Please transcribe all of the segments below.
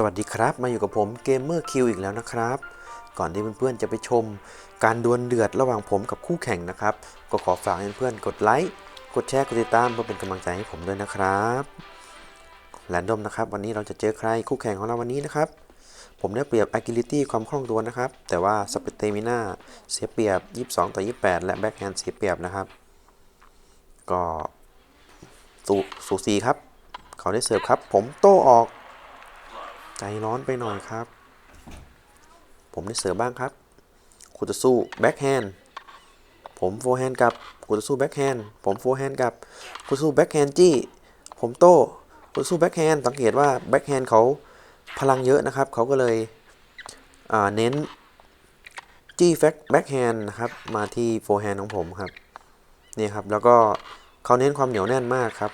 สวัสดีครับ มาอยู่กับผมเกมเมอร์คิวอีกแล้วนะครับ ก่อนที่เพื่อนๆจะไปชม การดวลเดือดระหว่างผมกับคู่แข่งนะครับ ก็ขอฝากเพื่อนๆกดไลค์กดแชร์กดติดตามเพื่อเป็นกำลังใจให้ผมด้วยนะครับแรนดอมนะครับ วันนี้เราจะเจอใครคู่แข่งของเราวันนี้นะครับ ผมได้เปรียบ agility ความคล่องตัวนะครับ แต่ว่า stamina เสียเปรียบ 22 ต่อ 28 และ backhand เสียเปรียบนะครับ ก็สูสูสีครับ เขาได้เสิร์ฟครับ ผมโต้ออก ใจร้อนไปหน่อยครับ ผมได้เสิร์ฟบ้างครับคุณจะสู้แบ็คแฮนด์ผมโฟร์แฮนด์กับคุณจะสู้แบ็คแฮนด์ผมโฟร์แฮนด์กับคุณสู้แบ็คแฮนด์จี้ ผมโต้คุณสู้แบ็คแฮนด์สังเกตว่าแบ็คแฮนด์เขาพลังเยอะนะครับ เขาก็เลยเน้นจี้แฟกแบ็คแฮนด์นะครับ มาที่โฟร์แฮนด์ของผมครับ นี่ครับ แล้วก็เขาเน้นความเหนียวแน่นมากครับ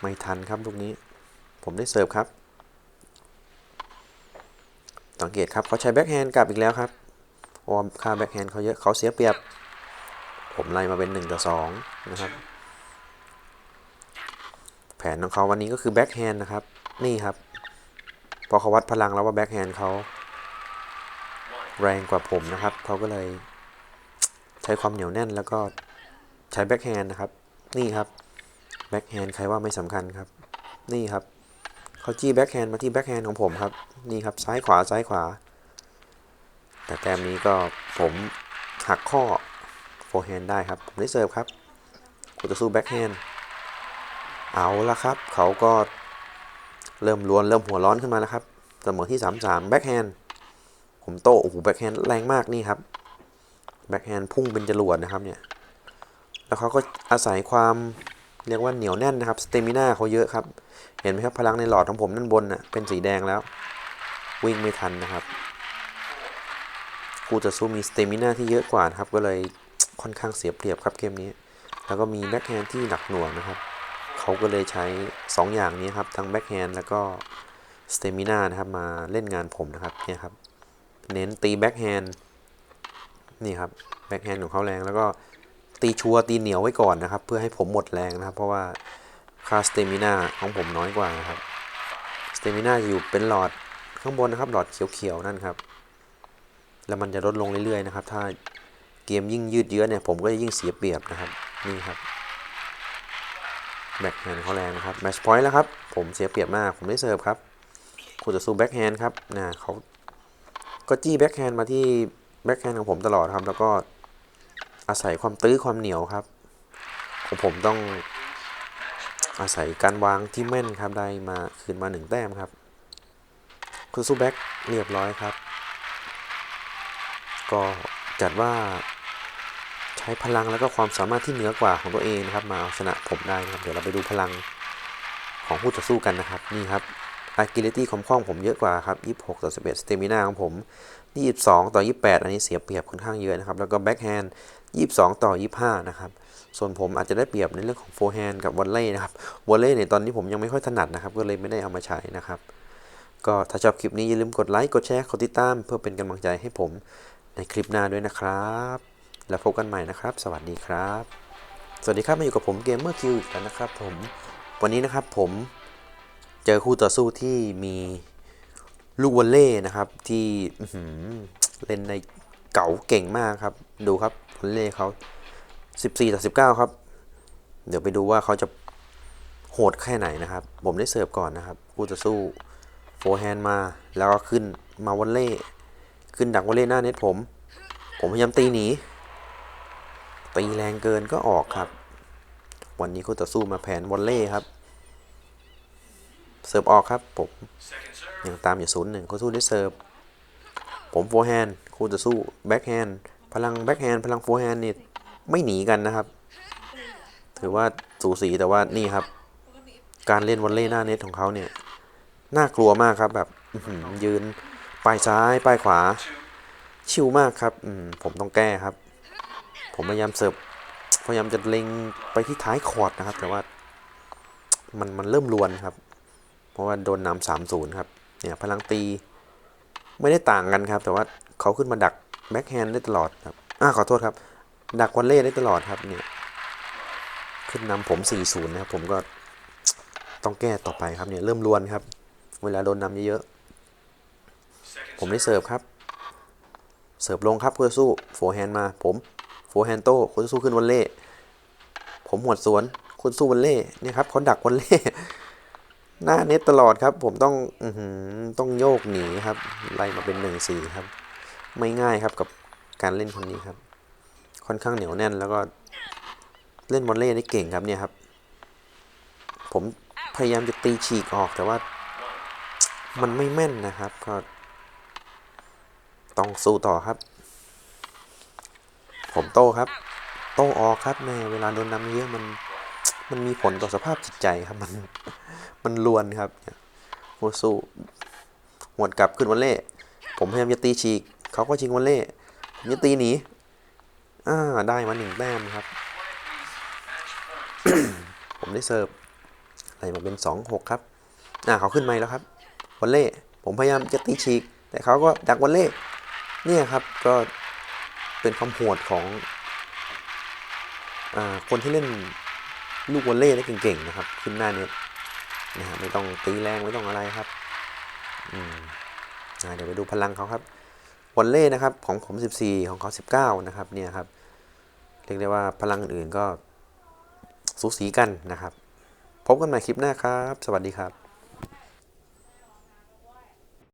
ไม่ทันครับลูกนี้ ผมได้เสิร์ฟครับ สังเกตครับเขาใช้แบ็คแฮนด์กลับอีกแล้วครับเพราะว่าค่าแบ็คแฮนด์เขาเยอะเขาเสียเปรียบ ผมไล่มาเป็น1ต่อ2นะครับ แผนของเขาวันนี้ก็คือแบ็คแฮนด์นะครับ นี่ครับ พอเขาวัดพลังแล้วว่าแบ็คแฮนด์เขาแรงกว่าผมนะครับ เขาก็เลยใช้ความเหนียวแน่นแล้วก็ใช้แบ็คแฮนด์นะครับ นี่ครับแบ็คแฮนด์ใครว่าไม่สำคัญครับ นี่ครับ เขาจี้แบ็คแฮนด์มาที่แบ็คแฮนด์ของผมครับ นี่ครับซ้ายขวาซ้ายขวา แต่แต้มนี้ก็ผมหักข้อโฟร์แฮนด์ได้ครับ ผมได้เสิร์ฟครับกูจะสู้แบ็คแฮนด์เอาละครับ เขาก็เริ่มลวนเริ่มหัวร้อนขึ้นมาแล้วครับเสมอที่ 3-3แบ็คแฮนด์ผมโต้โอ้โหแบ็คแฮนด์แรงมากนี่ครับแบ็คแฮนด์พุ่งเป็นจรวดนะครับเนี่ยแล้วเขาก็อาศัยความ เรียกว่าเหนียวแน่นนะครับสเตมิน่าเขาเยอะครับ เห็นไหมครับพลังในหลอดของผมด้านบนน่ะเป็นสีแดงแล้ว วิ่งไม่ทันนะครับกูจะสู้มีสเตมิน่าที่เยอะกว่าครับก็เลยค่อนข้างเสียเปรียบครับเกมนี้ แล้วก็มีแบ็คแฮนด์ที่หนักหน่วงนะครับเขาก็เลยใช้ 2 อย่างนี้ครับทั้งแบ็คแฮนด์แล้วก็สเตมิน่านะครับมาเล่นงานผมนะครับเนี่ยครับเน้นตีแบ็คแฮนด์นี่ครับแบ็คแฮนด์ของเขาแรงแล้วก็ ตีชัวตีเหนียวไว้ก่อนนะครับ เพื่อให้ผมหมดแรงนะครับ เพราะว่าค่าสเตมิน่าของผมน้อยกว่านะครับสเตมิน่าจะอยู่เป็นหลอดข้างบนนะครับ หลอดเขียวๆนั่นครับ แล้วมันจะลดลงเรื่อยๆนะครับ ถ้าเกมยิ่งยืดเยื้อเนี่ยผมก็จะยิ่งเสียเปรียบนะครับนี่ครับแบ็คแฮนด์เขาแรงนะครับแมชพอยต์แล้วครับ ผมเสียเปรียบมาก ผมได้เสิร์ฟครับคุณจะสู้แบ็คแฮนด์ครับนะเขาก็จี้แบ็คแฮนด์มาที่แบ็คแฮนด์ของผมตลอดครับ แล้วก็ อาศัยความตื้อความเหนียวครับ ของผมต้องอาศัยการวางที่แม่นครับได้มาคืนมาหนึ่งแต้มครับคุณซูแบ็กเรียบร้อยครับ ก็จัดว่าใช้พลังแล้วก็ความสามารถที่เหนือกว่าของตัวเองนะครับ มาเอาชนะผมได้นะครับ เดี๋ยวเราไปดูพลังของผู้ต่อสู้กันนะครับ นี่ครับ agility ความคล่องผมเยอะกว่าครับ 26 ต่อ 11 stamina ของผม 22 ต่อ 28 อันนี้เสียเปรียบค่อนข้างเยอะนะครับ แล้วก็ backhand 22 ต่อ 25 นะครับ ส่วนผมอาจจะได้เปรียบในเรื่องของโฟร์แฮนด์กับวอลเล่นะครับวอลเล่เนี่ยตอนนี้ผมยังไม่ค่อยถนัดนะครับ ก็เลยไม่ได้เอามาใช้นะครับ ก็ถ้าชอบคลิปนี้อย่าลืมกดไลค์ กดแชร์ กดติดตาม เพื่อเป็นกำลังใจให้ผมในคลิปหน้าด้วยนะครับ แล้วพบกันใหม่นะครับ สวัสดีครับ สวัสดีครับมาอยู่กับผมเกมเมอร์คิวอีกแล้วนะครับผม วันนี้นะครับผมเจอคู่ต่อสู้ที่มีลูกวอลเล่นะครับที่เล่นในเก๋าเก่งมากครับ ดูครับ เล่เขา14ต่อ19ครับ เดี๋ยวไปดูว่าเขาจะโหดแค่ไหนนะครับ ผมได้เสิร์ฟก่อนนะครับกูจะสู้โฟร์แฮนด์มา แล้วก็ขึ้นมาวอลเล่ขึ้นดักวอลเล่หน้าเน็ตผม ผมพยายามตีหนี ตีแรงเกินก็ออกครับ วันนี้กูจะสู้มาแผนวอลเล่ครับ เสิร์ฟออกครับผมยังตามอยู่ศูนย์หนึ่งกูสู้ได้เสิร์ฟผมโฟร์แฮนด์กูจะสู้แบ็คแฮนด์ พลังแบ็คแฮนด์พลังโฟร์แฮนด์นี่ไม่หนีกันนะครับ ถือว่าสูสีแต่ว่านี่ครับ การเล่นวอลเล่หน้าเน็ตของเขาเนี่ยน่ากลัวมากครับแบบยืนปลายซ้ายปลายขวา ชิวมากครับอืผมต้องแก้ครับ ผมพยายามเสิร์ฟพยายามจะเล็งไปที่ท้ายคอร์ดนะครับ แต่ว่ามันมันเริ่มลวนครับ เพราะว่าโดนนำสามศูนย์ครับ เนี่ยพลังตีไม่ได้ต่างกันครับ แต่ว่าเขาขึ้นมาดัก แบ็คแฮนด์ได้ตลอดครับอ่าขอโทษครับ ดักวอลเล่ได้ตลอดครับเนี่ย ขึ้นนำผม 4-0 นะครับ ผมก็ต้องแก้ต่อไปครับเนี่ยเริ่มลวนครับ เวลาโดนนำเยอะๆ ผมได้เสิร์ฟครับ เสิร์ฟลงครับคู่ต่อสู้โฟร์แฮนด์มา ผมโฟร์แฮนด์โต้คู่สู้ขึ้นวันเล่ ผมหวดสวนคู่สู้วันเล่เนี่ยครับเขาดักวันเล่หน้าเน็ตตลอดครับ ผมต้อง อืต้องโยกหนีครับ ไล่มาเป็นหนึ่งสี่ครับ ไม่ง่ายครับกับการเล่นคนนี้ครับ ค่อนข้างเหนียวแน่นแล้วก็เล่นวอลเล่ได้เก่งครับเนี่ยครับ ผมพยายามจะตีฉีกออกแต่ว่ามันไม่แม่นนะครับก็ต้องสู้ต่อครับ ผมโต้ครับ โต้ออกครับแม่เวลาโดนน้ำเยอะมันมันมีผลต่อสภาพจิตใจครับมันมันลวนครับเนี่ยโหสู้หวดกลับขึ้นวันเล่ ผมพยายามจะตีฉีก เขาก็ชิงวันเล่ผมจะตีหนีอ่าได้มาหนึ่งแต้มครับ ผมได้เสิร์ฟอะไรมาเป็นสองหกครับอ่าเขาขึ้นมาแล้วครับวันเล่ผมพยายามจะตีฉีก แต่เขาก็ดักวันเล่เนี่ยครับก็เป็นความโหดของอาคนที่เล่นลูกวอลเล่ได้เก่งๆนะครับ ขึ้นหน้าเน็ตนะฮะไม่ต้องตีแรงไม่ต้องอะไรครับอืมอ่าเดี๋ยวไปดูพลังเขาครับ วอลเล่นะครับของผม 14 ของเขา19 นะครับเนี่ยครับเรียกได้ว่าพลังอื่นก็สูสีกันนะครับ พบกันใหม่คลิปหน้าครับ สวัสดีครับ